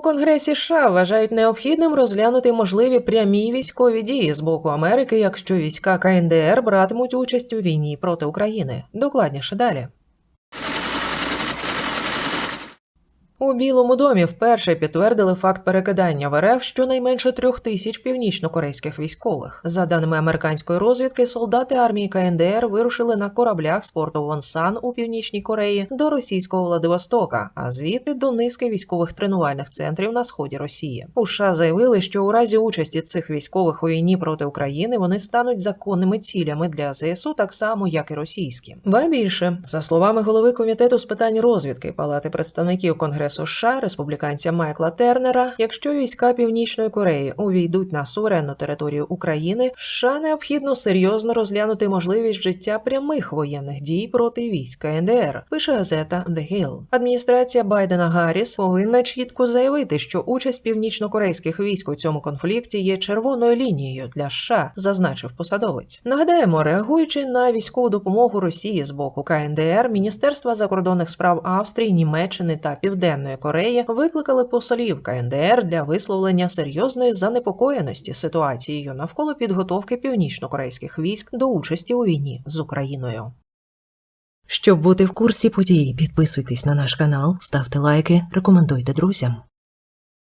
У Конгресі США вважають необхідним розглянути можливі прямі військові дії з боку Америки, якщо війська КНДР братимуть участь у війні проти України. Докладніше далі. У Білому домі вперше підтвердили факт перекидання в РФ щонайменше трьох тисяч північнокорейських військових. За даними американської розвідки, солдати армії КНДР вирушили на кораблях з порту Вонсан у північній Кореї до російського Владивостока, а звідти до низки військових тренувальних центрів на сході Росії. У США заявили, що у разі участі цих військових у війні проти України вони стануть законними цілями для ЗСУ, так само як і російські. Ба більше за словами голови комітету з питань розвідки Палати представників Конгресу США, республіканця Майкла Тернера, якщо війська Північної Кореї увійдуть на суверенну територію України, США необхідно серйозно розглянути можливість вжиття прямих воєнних дій проти військ КНДР. Пише газета The Hill. Адміністрація Байдена Гарріс повинна чітко заявити, що участь північнокорейських військ у цьому конфлікті є червоною лінією для США, зазначив посадовець. Нагадаємо, реагуючи на військову допомогу Росії з боку КНДР, Міністерства закордонних справ Австрії, Німеччини та Південної Кореї викликали посолів КНДР для висловлення серйозної занепокоєності ситуацією навколо підготовки північнокорейських військ до участі у війні з Україною. Щоб бути в курсі подій, підписуйтесь на наш канал, ставте лайки, рекомендуйте друзям.